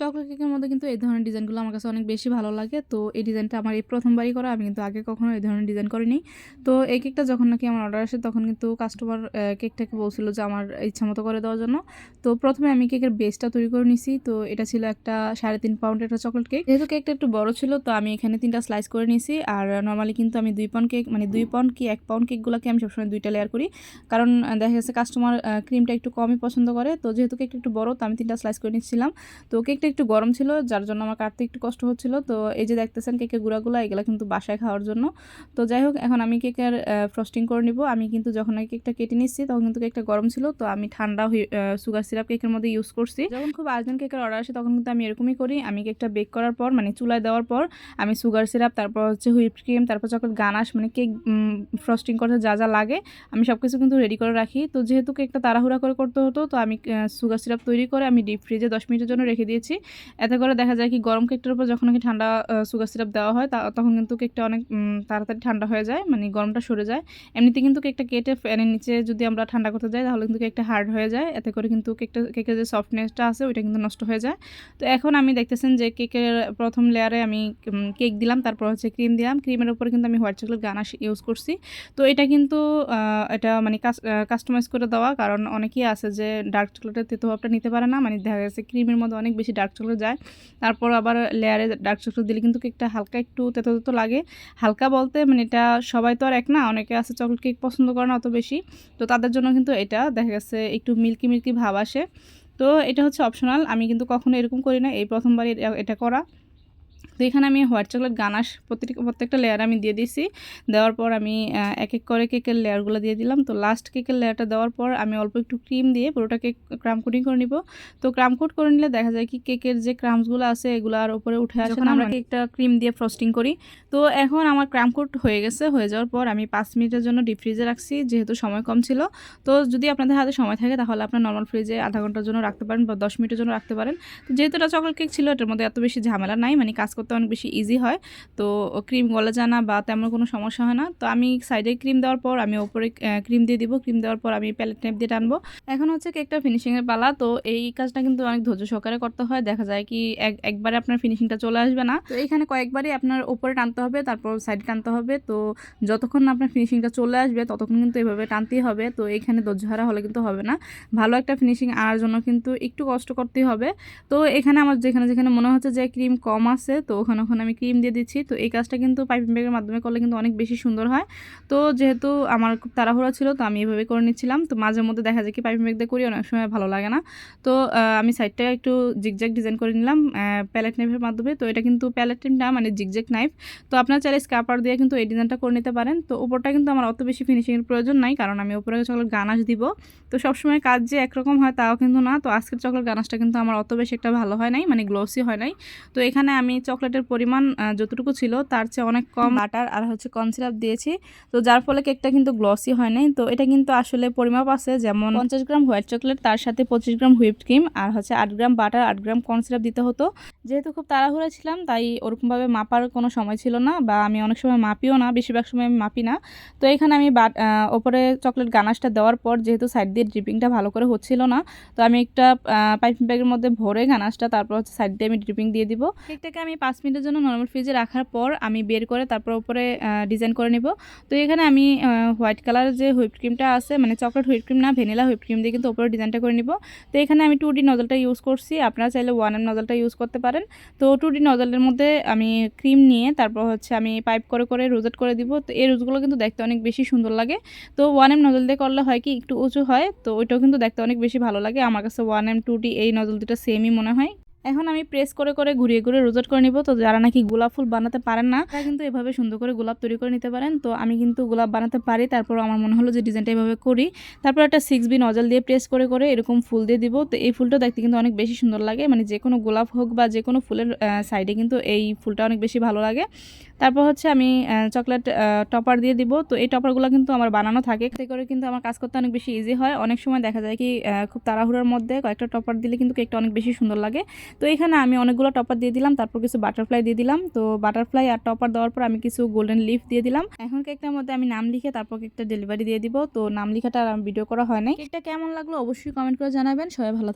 Chocolate কেকের মধ্যে কিন্তু এই ধরনের ডিজাইনগুলো আমার কাছে অনেক বেশি ভালো লাগে। তো এই ডিজাইনটা আমার এই প্রথমবারই করা, আমি কিন্তু আগে কখনো এই ধরনের ডিজাইন করিনি। তো এই কেকটা যখন নাকি আমার অর্ডার আসে, তখন কিন্তু কাস্টমার কেকটাকে বলছিল যে আমার ইচ্ছা মতো করে দেওয়ার জন্য। তো প্রথমে আমি কেকের বেসটা তৈরি করে নিছি। তো এটা ছিল একটা সাড়ে তিন পাউন্ড একটা চকলেট কেক যেহেতু কেকটা একটু বড় ছিল, তো আমি এখানে তিনটা স্লাইস করে নিছি। আর নর্মালি কিন্তু আমি দুই পাউন্ড কেক মানে দুই পাউন্ড কি এক পাউন্ড কেকগুলোকে আমি সবসময় দুইটা লেয়ার করি। কারণ দেখা গেছে কাস্টমার ক্রিমটা একটু কমই পছন্দ করে। তো যেহেতু কেকটা একটু বড়, তো আমি তিনটা স্লাইস করে নিচ্ছিলাম। তো কেকটা একটু গরম ছিল, যার জন্য আমার কাটতে একটু কষ্ট হচ্ছিল। তো এই যে দেখতেছেন কেকের গুঁড়াগুলো, এগুলো কিন্তু বাসায় খাওয়ার জন্য। তো যাই হোক, এখন আমি কেকের ফ্রস্টিং করে নিব। আমি কিন্তু যখন এই কেকটা কেটে নিচ্ছি, তখন কিন্তু কেকটা গরম ছিল। তো আমি ঠান্ডা সুগার সিরাপ কেকের মধ্যে ইউজ করছি। যখন খুব আর্জেন্ট কেকের অর্ডার আসে, তখন কিন্তু আমি এরকমই করি। আমি কেকটা বেক করার পর মানে চুলায় দেওয়ার পর, আমি সুগার সিরাপ তারপর হচ্ছে হুইপ ক্রিম তারপর চকলেট গানাশ মানে কেক ফ্রস্টিং করতে যা যা লাগে, আমি সব কিছু কিন্তু রেডি করে রাখি। তো যেহেতু কেকটা তাড়াহুড়া করে করতে হতো, তো আমি সুগার সিরাপ তৈরি করে আমি ডিপ ফ্রিজে দশ মিনিটের জন্য রেখে দিয়েছি। এতে করে দেখা যায় কি গরম কেকটার উপর যখন নাকি ঠান্ডা সুগার সিরাপ দেওয়া হয় তখন কিন্তু কেকটা অনেক তাড়াতাড়ি ঠান্ডা হয়ে যায় মানে গরমটা সরে যায়। এমনিতে কিন্তু কেকটা কেটে ফ্যানের নিচে যদি আমরা ঠান্ডা করতে যাই, তাহলে কিন্তু কেকটা হার্ড হয়ে যায়। এতে করে কিন্তু কেকটা, কেকের যে সফটনেসটা আছে, ওইটা কিন্তু নষ্ট হয়ে যায়। তো এখন আমি দেখতেছেন যে কেকের প্রথম লেয়ারে আমি কেক দিলাম, তারপর হচ্ছে ক্রিম দিলাম। ক্রিমের উপর কিন্তু আমি হোয়াইট চকলেট গানাশ ইউজ করছি। তো এটা কিন্তু এটা মানে কাস্টমাইজ করে দেওয়া, কারণ অনেকেই আছে যে ডার্ক চকলেটের তেতো ভাবটা নিতে পারে না মানে দেখা যাচ্ছে ক্রিমের মধ্যে অনেক বেশি ডার্ক চকলেট যায়। তারপর আবার লেয়ারে ডার্ক চকলেট দিলে কিন্তু কেকটা হালকা একটু তেতো তেতো লাগে। হালকা বলতে মানে এটা সবাই তো আর এক না, অনেকে আছে চকলেট কেক পছন্দ করে না অত বেশি। তো তাদের জন্য কিন্তু এটা, দেখা গেছে একটু মিল্কি মিল্কি ভাব আসে। তো এটা হচ্ছে অপশনাল, আমি কিন্তু কখনো এরকম করি না এই প্রথমবার এটা করা। তো এখানে আমি হোয়াইট চকলেট গানাশ প্রত্যেক প্রত্যেকটা লেয়ার আমি দিয়ে দিছি দেওয়ার পর আমি এক এক করে কেকের লেয়ারগুলো দিয়ে দিলাম। তো লাস্ট কেকের লেয়ারটা দেওয়ার পর আমি অল্প একটু ক্রিম দিয়ে পুরোটাকে ক্রাম কোটিং করে নিব। তো ক্রাম কোট করে নিলে দেখা যায় কি কেকের যে ক্রামসগুলো আছে এগুলো আর উপরে উঠে আসে না। আমরা কেকটা ক্রিম দিয়ে ফ্রস্টিং করি। তো এখন আমার ক্রাম কোট হয়ে গেছে। হয়ে যাওয়ার পর আমি পাঁচ মিনিটের জন্য ডিপ ফ্রিজে রাখছি যেহেতু সময় কম ছিল। তো যদি আপনাদের হাতে সময় থাকে তাহলে আপনার নর্মাল ফ্রিজে আধা ঘণ্টার জন্য রাখতে পারেন বা দশ মিনিটের জন্য রাখতে পারেন। তো যেহেতু এটা চকলেট কেক ছিল এটার মধ্যে এত বেশি ঝামেলা নাই। মানে কাজ করতে অনেক বেশি ইজি হয়। তো ক্রিম গলে যায় না বা তেমন কোনো সমস্যা হয় না। তো আমি সাইডে ক্রিম দেওয়ার পর আমি ওপরে ক্রিম দিয়ে দিব। ক্রিম দেওয়ার পর আমি প্যালেট নেপ দিয়ে টানবো। এখন হচ্ছে কেকটা ফিনিশিংয়ের পালা। তো এই কাজটা কিন্তু অনেক ধৈর্য সহকারে করতে হয়। দেখা যায় কি এক, একবারে আপনার ফিনিশিংটা চলে আসবে না। তো এইখানে কয়েকবারই আপনার ওপরে টানতে হবে, তারপর সাইডে টানতে হবে। তো যতক্ষণ আপনার ফিনিশিংটা চলে আসবে, ততক্ষণ কিন্তু এভাবে টানতেই হবে। তো এইখানে ধৈর্য হারা হলে কিন্তু হবে না। ভালো একটা ফিনিশিং আনার জন্য কিন্তু একটু কষ্ট করতেই হবে। তো এখানে আমার যেখানে যেখানে মনে হচ্ছে যে ক্রিম কম আছে, তো ওখানে ওখানে আমি ক্রিম দিয়ে দিচ্ছি। তো এই কাজটা কিন্তু পাইপিং ব্যাগের মাধ্যমে করলে কিন্তু অনেক বেশি সুন্দর হয়। তো যেহেতু আমার খুব তাড়াহুড়া ছিল, তো আমি এভাবে করে নিচ্ছিলাম। তো মাঝে মধ্যে দেখা যায় কি পাইপিং ব্যাগ দিয়ে করি, অনেক সময় ভালো লাগে না। তো আমি সাইডটা একটু জিগজ্যাগ ডিজাইন করে নিলাম প্যালেট নাইফের মাধ্যমে। তো এটা কিন্তু প্যালেট না মানে জিগজ্যাগ নাইফ তো আপনার চাইলে স্ক্যাপার দিয়ে কিন্তু এই ডিজাইনটা করে নিতে পারেন। তো উপরটা কিন্তু আমার অত বেশি ফিনিশিংয়ের প্রয়োজন নাই, কারণ আমি ওপরে চকলেট গানাশ দিব। তো সবসময় কাজ যে একরকম হয় তাও কিন্তু না। তো আজকের চকলেট গানাশটা কিন্তু আমার অত বেশি একটা ভালো হয় নাই মানে গ্লোসি হয় নাই। তো এখানে আমি চকলেটের পরিমাণ যতটুকু ছিল, তার চেয়ে অনেক কম বাটার আর হচ্ছে কনসিরাপ দিয়েছি। তো যার ফলে কেকটা কিন্তু গ্লসি হয় নাই তো এটা কিন্তু আসলে পরিমাপ আছে, যেমন পঞ্চাশ গ্রাম হোয়াইট চকলেট তার সাথে পঁচিশ গ্রাম হুইপড ক্রিম আর হচ্ছে আট গ্রাম বাটার, আট গ্রাম কনসিরাপ দিতে হতো। যেহেতু খুব তাড়াহুড়া ছিলাম, তাই ওরকমভাবে মাপার কোনো সময় ছিল না বা আমি অনেক সময় মাপিও না, বেশিরভাগ সময় আমি মাপি না। তো এখানে আমি ওপরে চকলেট গানাশটা দেওয়ার পর যেহেতু সাইড দিয়ে ড্রিপিংটা ভালো করে হচ্ছিল না, তো আমি একটা পাইপিং ব্যাগের মধ্যে ভরে গানাশটা তারপর হচ্ছে সাইড দিয়ে আমি ড্রিপিং দিয়ে দিব। কেকটাকে আমি পাঁচ মিনিটের জন্য নর্মাল ফ্রিজে রাখার পর আমি বের করে তারপর উপরে ডিজাইন করে নিব। তো এখানে আমি হোয়াইট কালারের যে হুইপ ক্রিমটা আছে মানে চকলেট হুইপ ক্রিম না ভ্যানিলা হুইপ ক্রিম দিয়ে কিন্তু ওপরে ডিজাইনটা করে নিব। তো এখানে আমি টু ডি নজলটা ইউজ করছি, আপনারা চাইলে ওয়ান এম নজলটা ইউজ করতে পারেন। তো টু ডি নজলের মধ্যে আমি ক্রিম নিয়ে তারপর হচ্ছে আমি পাইপ করে করে রোজেট করে দিব। তো এই রোজগুলো কিন্তু দেখতে অনেক বেশি সুন্দর লাগে। তো ওয়ান এম নজল দিয়ে করলে হয় কি, একটু উঁচু হয়। তো ওইটাও কিন্তু দেখতে অনেক বেশি ভালো লাগে। আমার কাছে ওয়ান এম টু ডি এই নজল দুটো সেমই মনে হয়। এখন আমি প্রেস করে করে, ঘুরিয়ে ঘুরিয়ে রোজেট করে নিব। তো যারা নাকি গোলাপ ফুল বানাতে পারেন না, তারা কিন্তু এভাবে সুন্দর করে গোলাপ তৈরি করে নিতে পারেন। তো আমি কিন্তু গোলাপ বানাতে পারি, তারপর আমার মনে হলো যে ডিজাইনটা এভাবে করি। তারপর একটা সিক্স বি নজল দিয়ে প্রেস করে করে এরকম ফুল দিয়ে দিব। তো এই ফুলটা দেখতে কিন্তু অনেক বেশি সুন্দর লাগে। মানে যে কোনো গোলাপ হোক বা যে কোনো ফুলের সাইডে কিন্তু এই ফুলটা অনেক বেশি ভালো লাগে। তারপর হচ্ছে আমি চকলেট টপার দিয়ে দিব। তো এই টপারগুলো কিন্তু আমার বানানো থাকে। এতে করে কিন্তু আমার কাজ করতে অনেক বেশি ইজি হয়। অনেক সময় দেখা যায় কি খুব তাড়াহুড়োর মধ্যে কয়েকটা টপার দিলে কিন্তু কেকটা অনেক বেশি সুন্দর লাগে। তো এখানে আমি অনেকগুলো টপার দিয়ে দিলাম, তারপর কিছু বাটারফ্লাই দিয়ে দিলাম। তো বাটারফ্লাই আর টপার দেওয়ার পর আমি কিছু গোল্ডেন লিফ দিয়ে দিলাম। এখন কেকটার মধ্যে আমি নাম লিখে তারপর কেকটা ডেলিভারি দিয়ে দিব। তো নাম লিখাটা আর ভিডিও করা হয় নাই। কেকটা কেমন লাগল অবশ্যই কমেন্ট করে জানাবেন। সবাই ভালো